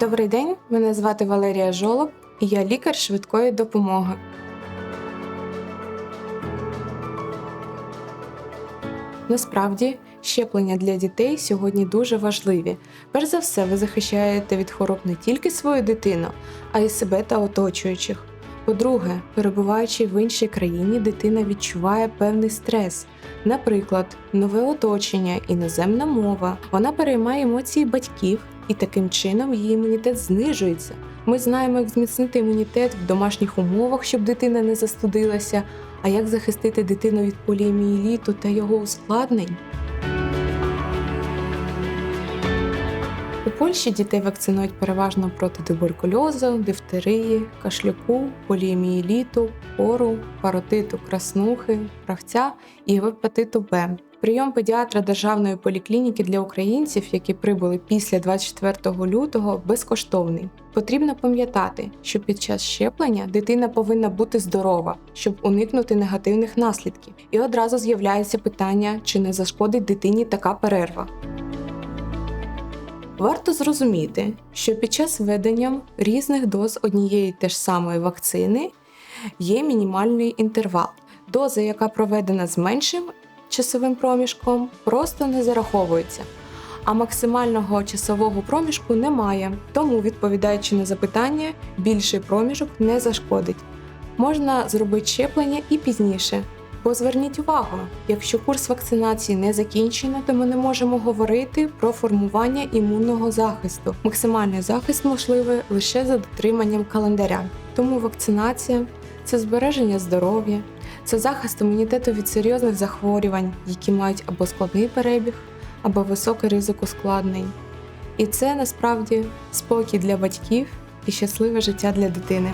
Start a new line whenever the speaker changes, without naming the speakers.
Добрий день, мене звати Валерія Жолоб, і я лікар швидкої допомоги. Насправді, щеплення для дітей сьогодні дуже важливі. Перш за все, ви захищаєте від хвороб не тільки свою дитину, а й себе та оточуючих. По-друге, перебуваючи в іншій країні, дитина відчуває певний стрес. Наприклад, нове оточення, іноземна мова. Вона переймає емоції батьків, і таким чином її імунітет знижується. Ми знаємо, як зміцнити імунітет в домашніх умовах, щоб дитина не застудилася, а як захистити дитину від поліомієліту та його ускладнень. У Польщі дітей вакцинують переважно проти туберкульозу, дифтерії, кашлюку, поліомієліту, кору, паротиту краснухи, правця і гепатиту Б. Прийом педіатра Державної поліклініки для українців, які прибули після 24 лютого, безкоштовний. Потрібно пам'ятати, що під час щеплення дитина повинна бути здорова, щоб уникнути негативних наслідків. І одразу з'являється питання, чи не зашкодить дитині така перерва. Варто зрозуміти, що під час введення різних доз однієї те ж самої вакцини є мінімальний інтервал. Доза, яка проведена з меншим часовим проміжком, просто не зараховується. А максимального часового проміжку немає, тому, відповідаючи на запитання, більший проміжок не зашкодить. Можна зробити щеплення і пізніше. Бо зверніть увагу, якщо курс вакцинації не закінчено, то ми не можемо говорити про формування імунного захисту. Максимальний захист можливий лише за дотриманням календаря. Тому вакцинація це збереження здоров'я, це захист імунітету від серйозних захворювань, які мають або складний перебіг, або високий ризик ускладнень. І це насправді спокій для батьків і щасливе життя для дитини.